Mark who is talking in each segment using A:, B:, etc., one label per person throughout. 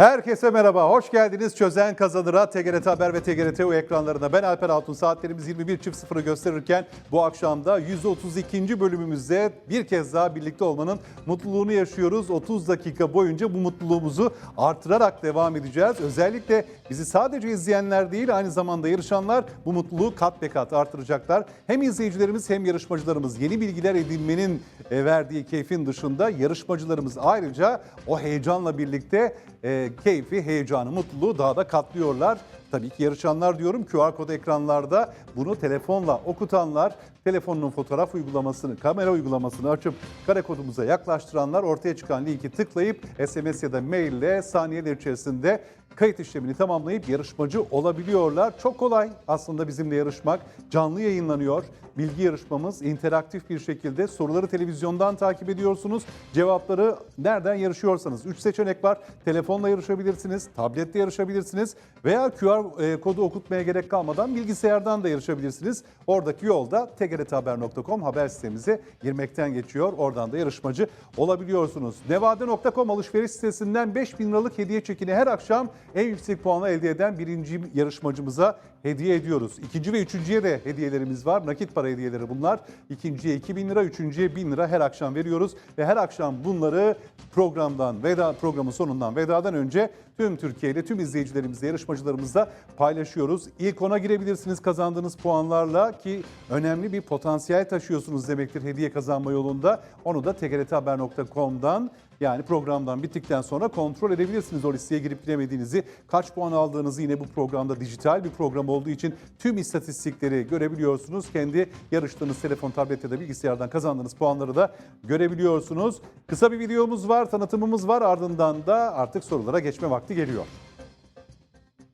A: Herkese merhaba, hoş geldiniz. Çözen Kazanır'a, TGRT Haber ve TGRT ekranlarına. Ben Alper Altun, saatlerimiz 21.00'ı gösterirken bu akşam da 132. bölümümüzde bir kez daha birlikte olmanın mutluluğunu yaşıyoruz. 30 dakika boyunca bu mutluluğumuzu artırarak devam edeceğiz. Özellikle bizi sadece izleyenler değil, aynı zamanda yarışanlar bu mutluluğu kat be kat artıracaklar. Hem izleyicilerimiz hem yarışmacılarımız yeni bilgiler edinmenin e, verdiği keyfin dışında yarışmacılarımız ayrıca o heyecanla birlikte e, keyfi, heyecanı, mutluluğu daha da katlıyorlar. Tabii ki yarışanlar diyorum QR kod ekranlarda bunu telefonla okutanlar, telefonunun fotoğraf uygulamasını, kamera uygulamasını açıp kare kodumuza yaklaştıranlar ortaya çıkan linki tıklayıp SMS ya da mail ile saniyeler içerisinde kayıt işlemini tamamlayıp yarışmacı olabiliyorlar. Çok kolay aslında bizimle yarışmak. Canlı yayınlanıyor. Bilgi yarışmamız interaktif bir şekilde soruları televizyondan takip ediyorsunuz. Cevapları nereden yarışıyorsanız 3 seçenek var. Telefonla yarışabilirsiniz, tablette yarışabilirsiniz veya QR e, kodu okutmaya gerek kalmadan bilgisayardan da yarışabilirsiniz. Oradaki yolda tgrthaber.com haber sitemize girmekten geçiyor. Oradan da yarışmacı olabiliyorsunuz. Nevade.com alışveriş sitesinden 5000 liralık hediye çekini her akşam en yüksek puanı elde eden birinci yarışmacımıza hediye ediyoruz. İkinci ve üçüncüye de hediyelerimiz var. Nakit para hediyeleri bunlar. İkinciye 2000 lira, üçüncüye 1000 lira her akşam veriyoruz. Ve her akşam bunları programdan, veda programın sonundan, vedadan önce tüm Türkiye'de, tüm izleyicilerimizle, yarışmacılarımızla paylaşıyoruz. İlk ona girebilirsiniz kazandığınız puanlarla ki önemli bir potansiyel taşıyorsunuz demektir hediye kazanma yolunda. Onu da tgrthaber.com'dan yani programdan bittikten sonra kontrol edebilirsiniz o listeye girip giremediğinizi. Kaç puan aldığınızı yine bu programda dijital bir program olduğu için tüm istatistikleri görebiliyorsunuz. Kendi yarıştığınız telefon, tablet ya da bilgisayardan kazandığınız puanları da görebiliyorsunuz. Kısa bir videomuz var, tanıtımımız var. Ardından da artık sorulara geçme vakti geliyor.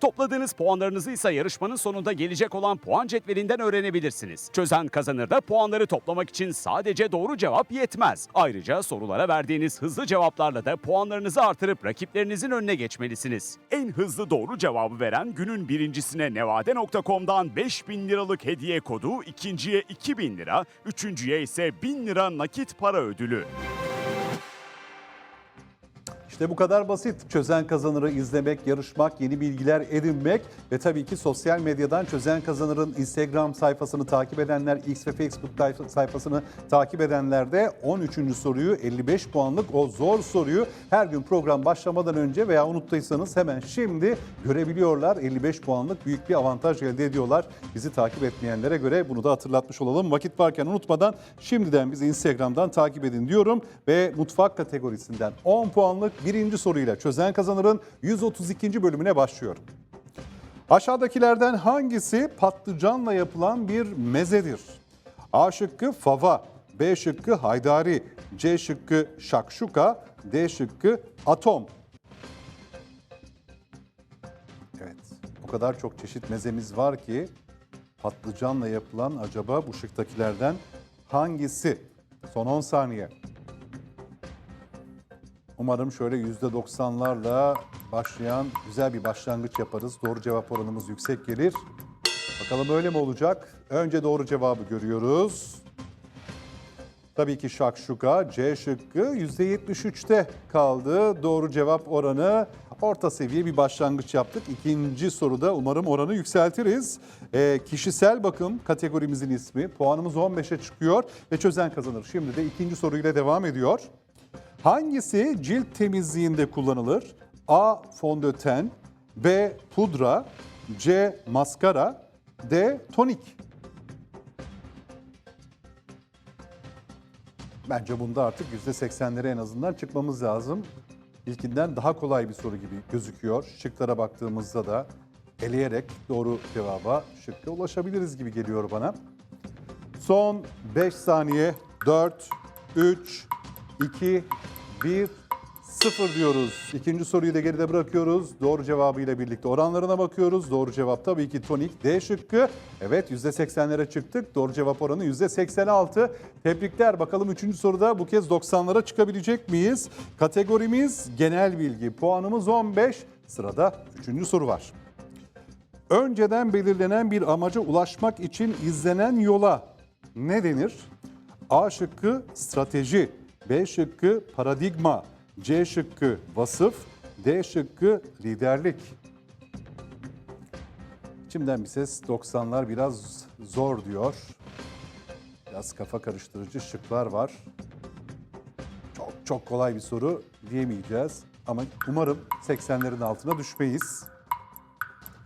B: Topladığınız puanlarınızı ise yarışmanın sonunda gelecek olan puan cetvelinden öğrenebilirsiniz. Çözen kazanır da puanları toplamak için sadece doğru cevap yetmez. Ayrıca sorulara verdiğiniz hızlı cevaplarla da puanlarınızı artırıp rakiplerinizin önüne geçmelisiniz. En hızlı doğru cevabı veren günün birincisine nevade.com'dan 5000 liralık hediye kodu, ikinciye 2000 lira, üçüncüye ise 1000 lira nakit para ödülü.
A: İşte bu kadar basit. Çözen Kazanır'ı izlemek, yarışmak, yeni bilgiler edinmek ve tabii ki sosyal medyadan Çözen Kazanır'ın Instagram sayfasını takip edenler, X ve Facebook sayfasını takip edenler de 13. soruyu 55 puanlık o zor soruyu her gün program başlamadan önce veya unuttuysanız hemen şimdi görebiliyorlar. 55 puanlık büyük bir avantaj elde ediyorlar. Bizi takip etmeyenlere göre bunu da hatırlatmış olalım. Vakit varken unutmadan şimdiden bizi Instagram'dan takip edin diyorum ve mutfak kategorisinden 10 puanlık birinci soruyla Çözen Kazanır'ın 132. bölümüne başlıyorum. Aşağıdakilerden hangisi patlıcanla yapılan bir mezedir? A şıkkı fava, B şıkkı haydari, C şıkkı şakşuka, D şıkkı atom. Evet, o kadar çok çeşit mezemiz var ki patlıcanla yapılan acaba bu şıktakilerden hangisi? Son 10 saniye. Umarım şöyle %90'larla başlayan güzel bir başlangıç yaparız. Doğru cevap oranımız yüksek gelir. Bakalım öyle mi olacak? Önce doğru cevabı görüyoruz. Tabii ki şakşuka C şıkkı %73'te kaldı. Doğru cevap oranı orta seviye bir başlangıç yaptık. İkinci soruda umarım oranı yükseltiriz. Ee, kişisel bakım kategorimizin ismi. Puanımız 15'e çıkıyor ve çözen kazanır. Şimdi de ikinci soruyla devam ediyor. Hangisi cilt temizliğinde kullanılır? A. Fondöten B. Pudra C. Maskara D. Tonik Bence bunda artık %80'lere en azından çıkmamız lazım. İlkinden daha kolay bir soru gibi gözüküyor. Şıklara baktığımızda da eleyerek doğru cevaba şıkka ulaşabiliriz gibi geliyor bana. Son 5 saniye. 4, 3, 2, 1, 0 diyoruz. İkinci soruyu da geride bırakıyoruz. Doğru cevabıyla birlikte oranlarına bakıyoruz. Doğru cevap tabii ki tonik D şıkkı. Evet %80'lere çıktık. Doğru cevap oranı %86. Tebrikler. Bakalım üçüncü soruda bu kez 90'lara çıkabilecek miyiz? Kategorimiz genel bilgi. Puanımız 15. Sırada üçüncü soru var. Önceden belirlenen bir amaca ulaşmak için izlenen yola ne denir? A şıkkı strateji, B şıkkı paradigma, C şıkkı vasıf, D şıkkı liderlik. İçimden bir ses 90'lar biraz zor diyor. Biraz kafa karıştırıcı şıklar var. Çok çok kolay bir soru diyemeyeceğiz. Ama umarım 80'lerin altına düşmeyiz.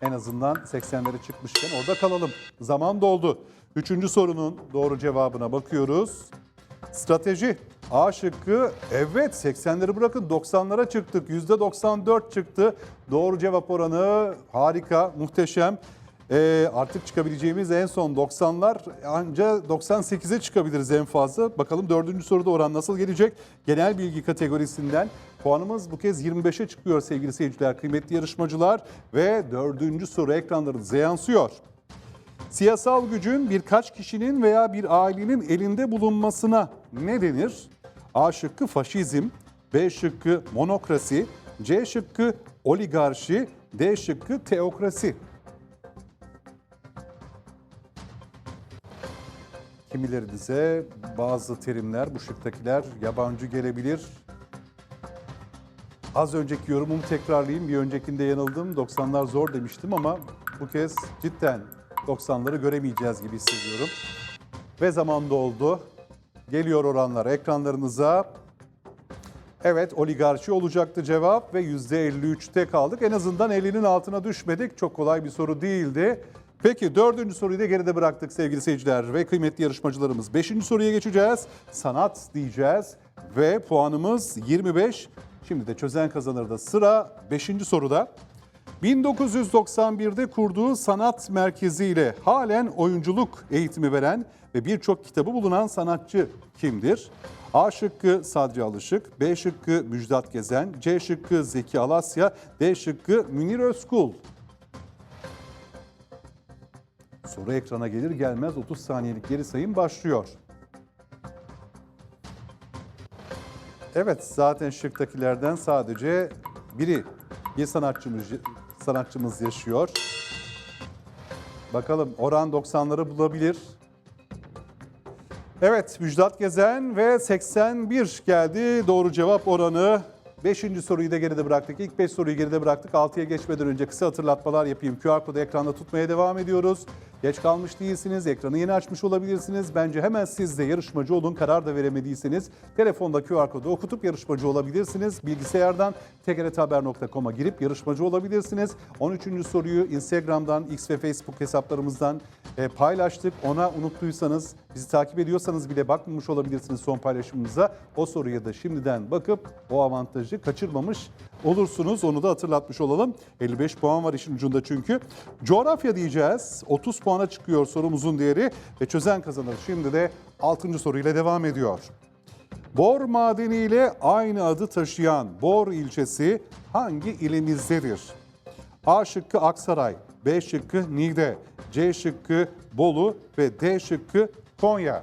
A: En azından 80'lere çıkmışken orada kalalım. Zaman doldu. Üçüncü sorunun doğru cevabına bakıyoruz. Strateji. A şıkkı evet 80'leri bırakın 90'lara çıktık. %94 çıktı. Doğru cevap oranı harika, muhteşem. Ee, artık çıkabileceğimiz en son 90'lar anca 98'e çıkabiliriz en fazla. Bakalım dördüncü soruda oran nasıl gelecek? Genel bilgi kategorisinden puanımız bu kez 25'e çıkıyor sevgili seyirciler, kıymetli yarışmacılar. Ve dördüncü soru ekranlarınıza yansıyor. Siyasal gücün birkaç kişinin veya bir ailenin elinde bulunmasına ne denir? A şıkkı faşizm, B şıkkı monokrasi, C şıkkı oligarşi, D şıkkı teokrasi. Kimilerinize bazı terimler, bu şıktakiler yabancı gelebilir. Az önceki yorumumu tekrarlayayım. Bir öncekinde yanıldım. 90'lar zor demiştim ama bu kez cidden 90'ları göremeyeceğiz gibi hissediyorum. Ve zaman doldu. Geliyor oranlar ekranlarınıza. Evet oligarşi olacaktı cevap ve %53'te kaldık. En azından 50'nin altına düşmedik. Çok kolay bir soru değildi. Peki dördüncü soruyu da geride bıraktık sevgili seyirciler ve kıymetli yarışmacılarımız. Beşinci soruya geçeceğiz. Sanat diyeceğiz ve puanımız 25. Şimdi de çözen kazanırda sıra 5. soruda. 1991'de kurduğu sanat merkeziyle halen oyunculuk eğitimi veren ve birçok kitabı bulunan sanatçı kimdir? A şıkkı Sadri Alışık, B şıkkı Müjdat Gezen, C şıkkı Zeki Alasya, D şıkkı Münir Özkul. Soru ekrana gelir gelmez 30 saniyelik geri sayım başlıyor. Evet zaten şıktakilerden sadece biri bir sanatçımız sanatçımız yaşıyor. Bakalım oran 90'ları bulabilir. Evet Müjdat Gezen ve 81 geldi doğru cevap oranı. Beşinci soruyu da geride bıraktık. İlk 5 soruyu geride bıraktık. 6'ya geçmeden önce kısa hatırlatmalar yapayım. QR kodu ekranda tutmaya devam ediyoruz. Geç kalmış değilsiniz. Ekranı yeni açmış olabilirsiniz. Bence hemen siz de yarışmacı olun. Karar da veremediyseniz telefonda QR kodu okutup yarışmacı olabilirsiniz. Bilgisayardan tgrthaber.com'a girip yarışmacı olabilirsiniz. 13. soruyu Instagram'dan, X ve Facebook hesaplarımızdan e, paylaştık. Ona unuttuysanız, bizi takip ediyorsanız bile bakmamış olabilirsiniz son paylaşımımıza. O soruya da şimdiden bakıp o avantajı kaçırmamış olursunuz. Onu da hatırlatmış olalım. 55 puan var işin ucunda çünkü. Coğrafya diyeceğiz. 30 puana çıkıyor sorumuzun değeri ve çözen kazanır. Şimdi de 6. soruyla devam ediyor. Bor madeni ile aynı adı taşıyan Bor ilçesi hangi ilimizdedir? A şıkkı Aksaray, B şıkkı Niğde, C şıkkı Bolu ve D şıkkı Konya.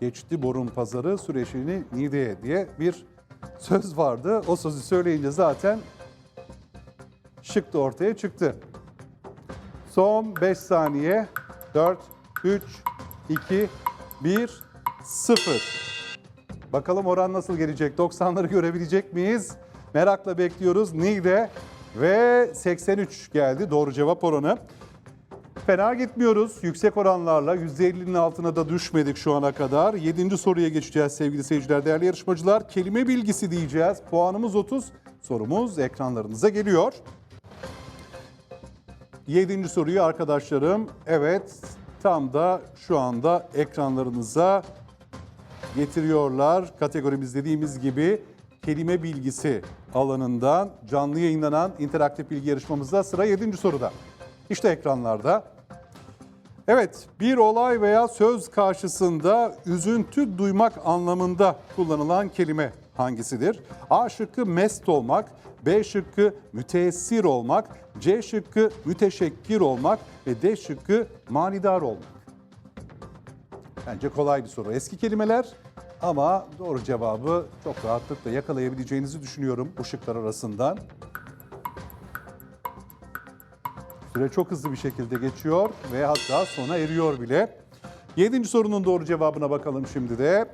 A: Geçti borun pazarı süreçini Niğde'ye diye bir söz vardı. O sözü söyleyince zaten da ortaya çıktı. Son 5 saniye. 4, 3, 2, 1, 0. Bakalım oran nasıl gelecek? 90'ları görebilecek miyiz? Merakla bekliyoruz. Niğde ve 83 geldi doğru cevap oranı. Fena gitmiyoruz. Yüksek oranlarla %50'nin altına da düşmedik şu ana kadar. 7. soruya geçeceğiz sevgili seyirciler, değerli yarışmacılar. Kelime bilgisi diyeceğiz. Puanımız 30. Sorumuz ekranlarınıza geliyor. Yedinci soruyu arkadaşlarım evet tam da şu anda ekranlarınıza getiriyorlar. Kategorimiz dediğimiz gibi kelime bilgisi alanından canlı yayınlanan interaktif bilgi yarışmamızda sıra 7. soruda. İşte ekranlarda. Evet, bir olay veya söz karşısında üzüntü duymak anlamında kullanılan kelime hangisidir? A şıkkı mest olmak, B şıkkı müteessir olmak, C şıkkı müteşekkir olmak ve D şıkkı manidar olmak. Bence kolay bir soru. Eski kelimeler ama doğru cevabı çok rahatlıkla yakalayabileceğinizi düşünüyorum bu şıklar arasından. Süre çok hızlı bir şekilde geçiyor ve hatta sona eriyor bile. Yedinci sorunun doğru cevabına bakalım şimdi de.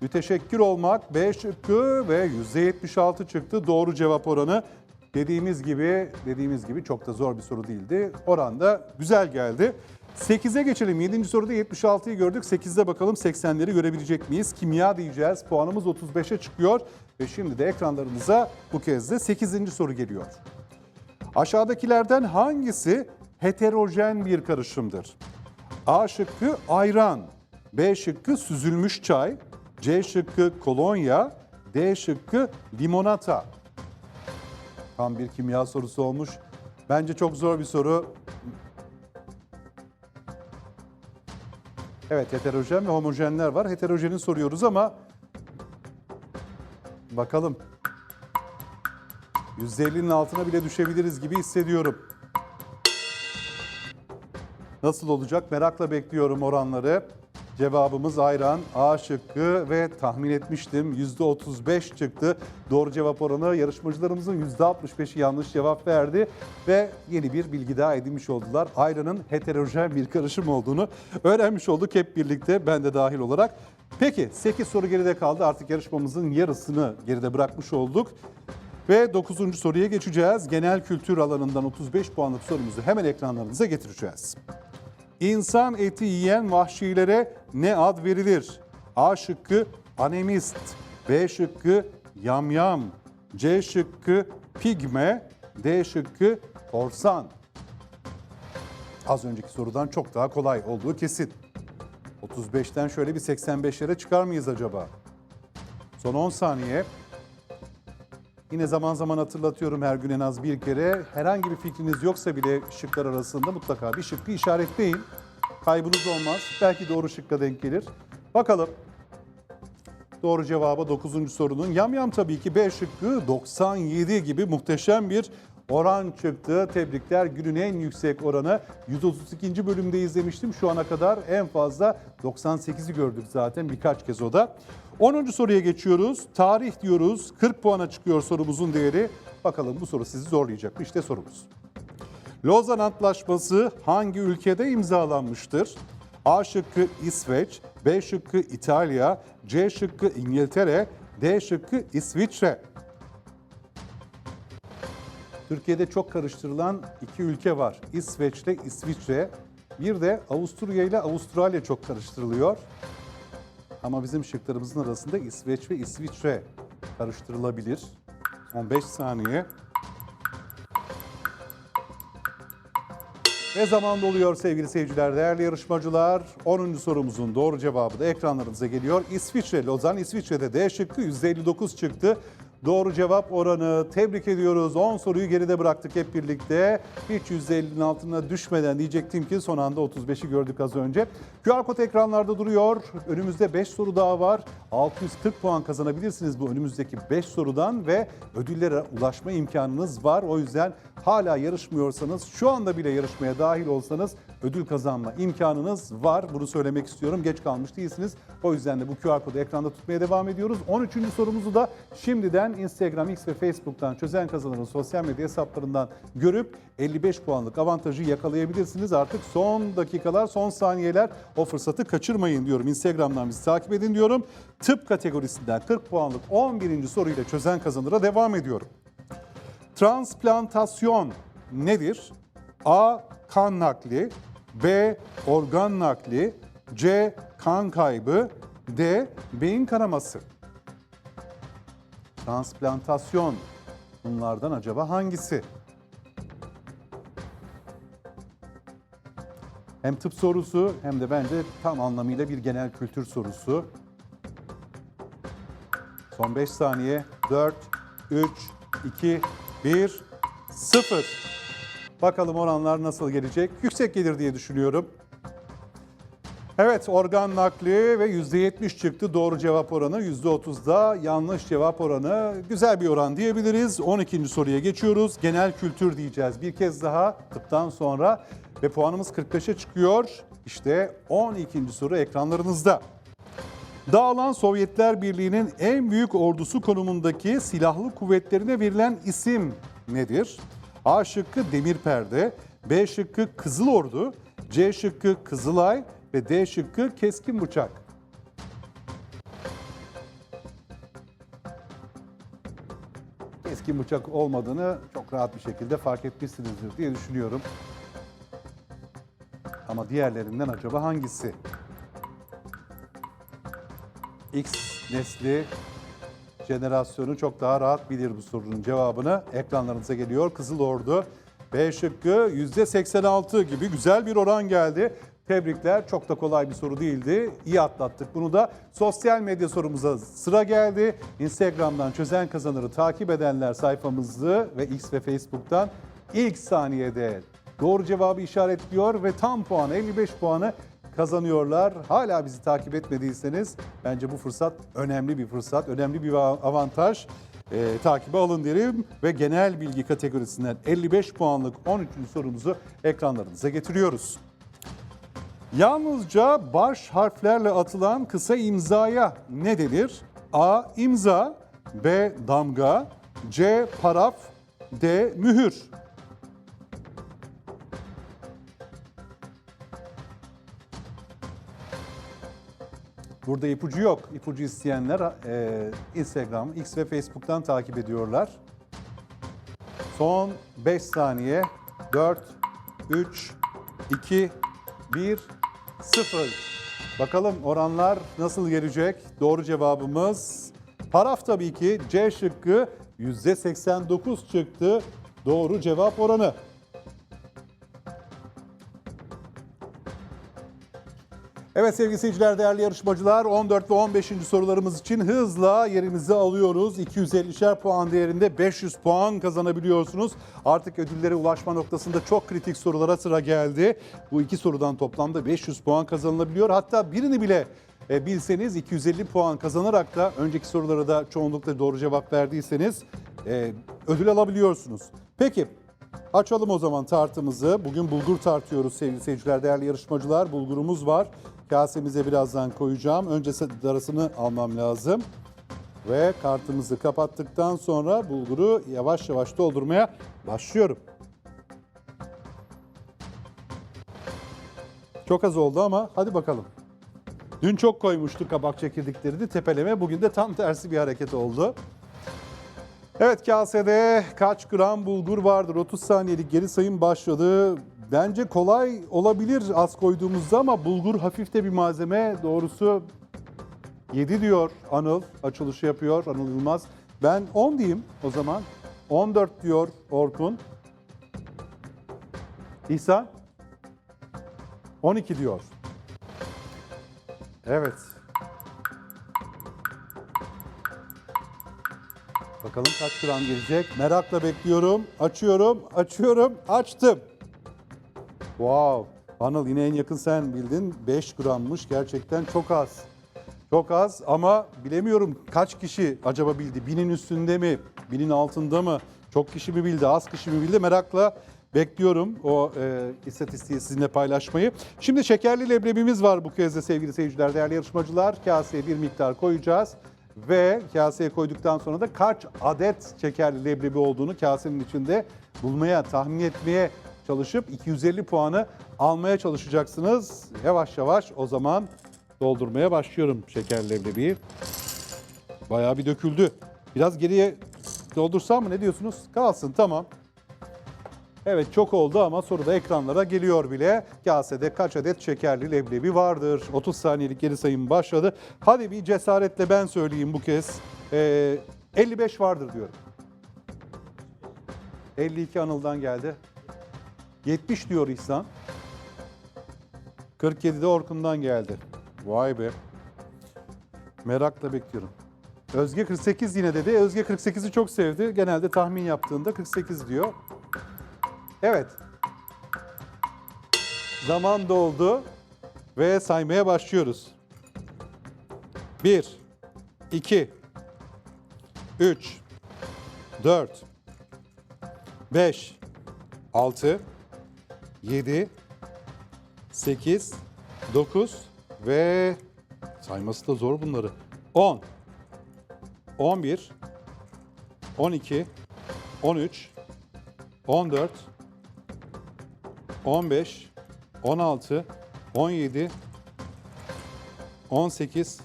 A: Müteşekkir olmak B şıkkı ve %76 çıktı doğru cevap oranı. Dediğimiz gibi dediğimiz gibi çok da zor bir soru değildi. Oran da güzel geldi. 8'e geçelim. 7. soruda 76'yı gördük. 8'de bakalım 80'leri görebilecek miyiz? Kimya diyeceğiz. Puanımız 35'e çıkıyor. Ve şimdi de ekranlarınıza bu kez de 8. soru geliyor. Aşağıdakilerden hangisi heterojen bir karışımdır? A şıkkı ayran, B şıkkı süzülmüş çay, C şıkkı kolonya, D şıkkı limonata. Tam bir kimya sorusu olmuş. Bence çok zor bir soru. Evet heterojen ve homojenler var. Heterojeni soruyoruz ama bakalım. %50'nin altına bile düşebiliriz gibi hissediyorum. Nasıl olacak merakla bekliyorum oranları. Cevabımız ayran, A şıkkı ve tahmin etmiştim %35 çıktı. Doğru cevap oranı yarışmacılarımızın %65'i yanlış cevap verdi ve yeni bir bilgi daha edinmiş oldular. Ayranın heterojen bir karışım olduğunu öğrenmiş olduk hep birlikte ben de dahil olarak. Peki 8 soru geride kaldı artık yarışmamızın yarısını geride bırakmış olduk. Ve 9. soruya geçeceğiz. Genel kültür alanından 35 puanlık sorumuzu hemen ekranlarınıza getireceğiz. İnsan eti yiyen vahşilere ne ad verilir? A şıkkı anemist, B şıkkı yamyam, C şıkkı pigme, D şıkkı korsan. Az önceki sorudan çok daha kolay olduğu kesin. 35'ten şöyle bir 85'lere çıkar mıyız acaba? Son 10 saniye. Yine zaman zaman hatırlatıyorum her gün en az bir kere. Herhangi bir fikriniz yoksa bile şıklar arasında mutlaka bir şıkkı işaretleyin. Kaybınız olmaz. Belki doğru şıkka denk gelir. Bakalım. Doğru cevaba 9. sorunun. Yamyam tabii ki B şıkkı 97 gibi muhteşem bir oran çıktı. Tebrikler günün en yüksek oranı. 132. bölümde izlemiştim. Şu ana kadar en fazla 98'i gördük zaten birkaç kez o da. 10. soruya geçiyoruz. Tarih diyoruz. 40 puana çıkıyor sorumuzun değeri. Bakalım bu soru sizi zorlayacak mı? İşte sorumuz. Lozan Antlaşması hangi ülkede imzalanmıştır? A şıkkı İsveç, B şıkkı İtalya, C şıkkı İngiltere, D şıkkı İsviçre. Türkiye'de çok karıştırılan iki ülke var. İsveç ile İsviçre. Bir de Avusturya ile Avustralya çok karıştırılıyor. Ama bizim şıklarımızın arasında İsveç ve İsviçre karıştırılabilir. 15 saniye. Ve zaman doluyor sevgili seyirciler, değerli yarışmacılar. 10. sorumuzun doğru cevabı da ekranlarınıza geliyor. İsviçre, Lozan, İsviçre'de D şıkkı %59 çıktı. Doğru cevap oranı tebrik ediyoruz. 10 soruyu geride bıraktık hep birlikte. Hiç %50'nin altına düşmeden diyecektim ki son anda 35'i gördük az önce. QR kod ekranlarda duruyor. Önümüzde 5 soru daha var. 640 puan kazanabilirsiniz bu önümüzdeki 5 sorudan ve ödüllere ulaşma imkanınız var. O yüzden hala yarışmıyorsanız şu anda bile yarışmaya dahil olsanız ödül kazanma imkanınız var. Bunu söylemek istiyorum. Geç kalmış değilsiniz. O yüzden de bu QR kodu ekranda tutmaya devam ediyoruz. 13. sorumuzu da şimdiden Instagram, X ve Facebook'tan çözen kazanırın sosyal medya hesaplarından görüp 55 puanlık avantajı yakalayabilirsiniz. Artık son dakikalar, son saniyeler o fırsatı kaçırmayın diyorum. Instagram'dan bizi takip edin diyorum. Tıp kategorisinden 40 puanlık 11. soruyla çözen kazanıra devam ediyorum. Transplantasyon nedir? A. Kan nakli B. Organ nakli C. Kan kaybı D. Beyin kanaması Transplantasyon bunlardan acaba hangisi? Hem tıp sorusu hem de bence tam anlamıyla bir genel kültür sorusu. Son 5 saniye. 4, 3, 2, 1, 0. Bakalım oranlar nasıl gelecek? Yüksek gelir diye düşünüyorum. Evet organ nakli ve %70 çıktı doğru cevap oranı. %30'da yanlış cevap oranı. Güzel bir oran diyebiliriz. 12. soruya geçiyoruz. Genel kültür diyeceğiz. Bir kez daha tıptan sonra ve puanımız 45'e çıkıyor. İşte 12. soru ekranlarınızda. Dağılan Sovyetler Birliği'nin en büyük ordusu konumundaki silahlı kuvvetlerine verilen isim nedir? A şıkkı Demirperde, B şıkkı Kızıl Ordu, C şıkkı Kızılay ve D şıkkı Keskin Bıçak. Keskin bıçak olmadığını çok rahat bir şekilde fark etmişsinizdir diye düşünüyorum. Ama diğerlerinden acaba hangisi? X nesli jenerasyonu çok daha rahat bilir bu sorunun cevabını. Ekranlarınıza geliyor. Kızıl Ordu B şıkkı %86 gibi güzel bir oran geldi. Tebrikler. Çok da kolay bir soru değildi. İyi atlattık bunu da. Sosyal medya sorumuza sıra geldi. Instagram'dan çözen kazanırı takip edenler sayfamızı ve X ve Facebook'tan ilk saniyede doğru cevabı işaretliyor ve tam puan 55 puanı kazanıyorlar. Hala bizi takip etmediyseniz bence bu fırsat önemli bir fırsat, önemli bir avantaj. Ee, takibe alın derim ve genel bilgi kategorisinden 55 puanlık 13. sorumuzu ekranlarınıza getiriyoruz. Yalnızca baş harflerle atılan kısa imzaya ne denir? A. imza B. Damga C. Paraf D. Mühür Burada ipucu yok. İpucu isteyenler e, Instagram, X ve Facebook'tan takip ediyorlar. Son 5 saniye. 4, 3, 2, 1, 0. Bakalım oranlar nasıl gelecek? Doğru cevabımız paraf tabii ki. C şıkkı %89 çıktı. Doğru cevap oranı. Evet sevgili seyirciler, değerli yarışmacılar 14 ve 15. sorularımız için hızla yerimizi alıyoruz. 250'şer puan değerinde 500 puan kazanabiliyorsunuz. Artık ödüllere ulaşma noktasında çok kritik sorulara sıra geldi. Bu iki sorudan toplamda 500 puan kazanılabiliyor. Hatta birini bile e, bilseniz 250 puan kazanarak da önceki sorulara da çoğunlukla doğru cevap verdiyseniz e, ödül alabiliyorsunuz. Peki Açalım o zaman tartımızı. Bugün bulgur tartıyoruz sevgili seyirciler, değerli yarışmacılar. Bulgurumuz var. Kasemize birazdan koyacağım. Önce darasını almam lazım. Ve kartımızı kapattıktan sonra bulguru yavaş yavaş doldurmaya başlıyorum. Çok az oldu ama hadi bakalım. Dün çok koymuştuk kabak çekirdeklerini tepeleme. Bugün de tam tersi bir hareket oldu. Evet kasede kaç gram bulgur vardır? 30 saniyelik geri sayım başladı. Bence kolay olabilir az koyduğumuzda ama bulgur hafif de bir malzeme. Doğrusu 7 diyor Anıl. Açılışı yapıyor Anıl Yılmaz. Ben 10 diyeyim o zaman. 14 diyor Orkun. İhsan? 12 diyor. Evet. Bakalım kaç gram gelecek? Merakla bekliyorum. Açıyorum, açıyorum, açtım. Wow. Anıl yine en yakın sen bildin. 5 grammış. Gerçekten çok az. Çok az ama bilemiyorum kaç kişi acaba bildi? Binin üstünde mi? Binin altında mı? Çok kişi mi bildi? Az kişi mi bildi? Merakla bekliyorum o e, istatistiği sizinle paylaşmayı. Şimdi şekerli leblebimiz var bu kez de sevgili seyirciler, değerli yarışmacılar. Kaseye bir miktar koyacağız ve kaseye koyduktan sonra da kaç adet şekerli leblebi olduğunu kasenin içinde bulmaya, tahmin etmeye çalışıp 250 puanı almaya çalışacaksınız. Yavaş yavaş o zaman doldurmaya başlıyorum şekerli leblebiyi. Bayağı bir döküldü. Biraz geriye doldursam mı ne diyorsunuz? Kalsın tamam. Evet çok oldu ama soruda ekranlara geliyor bile. Kasede kaç adet şekerli leblebi vardır? 30 saniyelik geri sayım başladı. Hadi bir cesaretle ben söyleyeyim bu kez. Ee, 55 vardır diyorum. 52 Anıl'dan geldi. 70 diyor İhsan. 47'de Orkun'dan geldi. Vay be. Merakla bekliyorum. Özge 48 yine dedi. Özge 48'i çok sevdi. Genelde tahmin yaptığında 48 diyor. Evet. Zaman doldu ve saymaya başlıyoruz. 1, 2, 3, 4, 5, 6, 7, 8, 9 ve sayması da zor bunları. 10, 11, 12, 13, 14, 15, 16, 17, 18,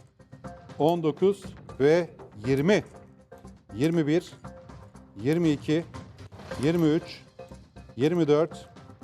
A: 19 ve 20. 21, 22, 23, 24,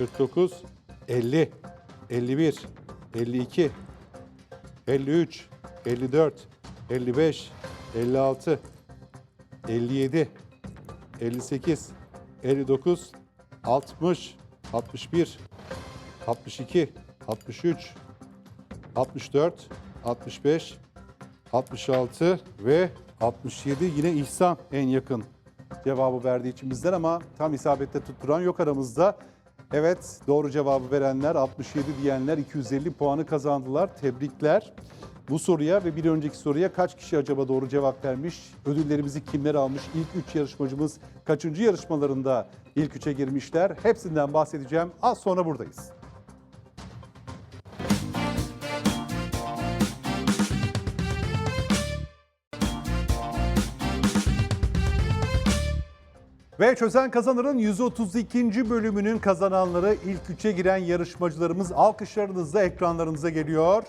A: 49, 50, 51, 52, 53, 54, 55, 56, 57, 58, 59, 60, 61, 62, 63, 64, 65, 66 ve 67 yine İhsan en yakın cevabı verdiği için bizden ama tam isabette tutturan yok aramızda. Evet doğru cevabı verenler 67 diyenler 250 puanı kazandılar. Tebrikler. Bu soruya ve bir önceki soruya kaç kişi acaba doğru cevap vermiş? Ödüllerimizi kimler almış? İlk 3 yarışmacımız kaçıncı yarışmalarında ilk 3'e girmişler? Hepsinden bahsedeceğim. Az sonra buradayız. Ve Çözen Kazanır'ın 132. bölümünün kazananları ilk üçe giren yarışmacılarımız alkışlarınızla ekranlarınıza geliyor.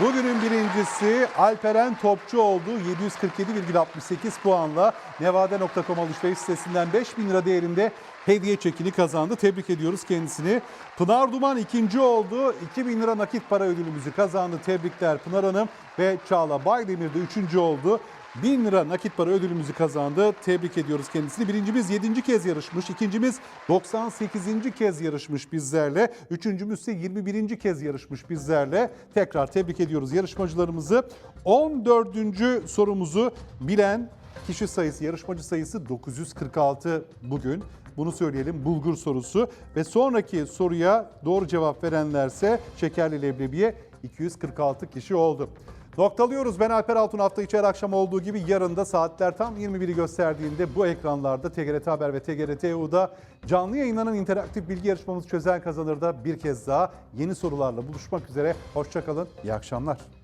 A: Bugünün birincisi Alperen Topçuoğlu 747,68 puanla Nevada.com alışveriş sitesinden 5000 lira değerinde hediye çekini kazandı. Tebrik ediyoruz kendisini. Pınar Duman ikinci oldu. 2000 lira nakit para ödülümüzü kazandı. Tebrikler Pınar Hanım ve Çağla Baydemir de üçüncü oldu. 1000 lira nakit para ödülümüzü kazandı. Tebrik ediyoruz kendisini. Birincimiz 7. kez yarışmış. ikincimiz 98. kez yarışmış bizlerle. Üçüncümüz ise 21. kez yarışmış bizlerle. Tekrar tebrik ediyoruz yarışmacılarımızı. 14. sorumuzu bilen kişi sayısı, yarışmacı sayısı 946 bugün. Bunu söyleyelim bulgur sorusu ve sonraki soruya doğru cevap verenlerse şekerli leblebiye 246 kişi oldu. Noktalıyoruz. Ben Alper Altun hafta içi her akşam olduğu gibi yarın da saatler tam 21'i gösterdiğinde bu ekranlarda TGRT Haber ve TGRT EU'da canlı yayınlanan interaktif bilgi yarışmamız çözen kazanır da bir kez daha yeni sorularla buluşmak üzere. Hoşçakalın. İyi akşamlar.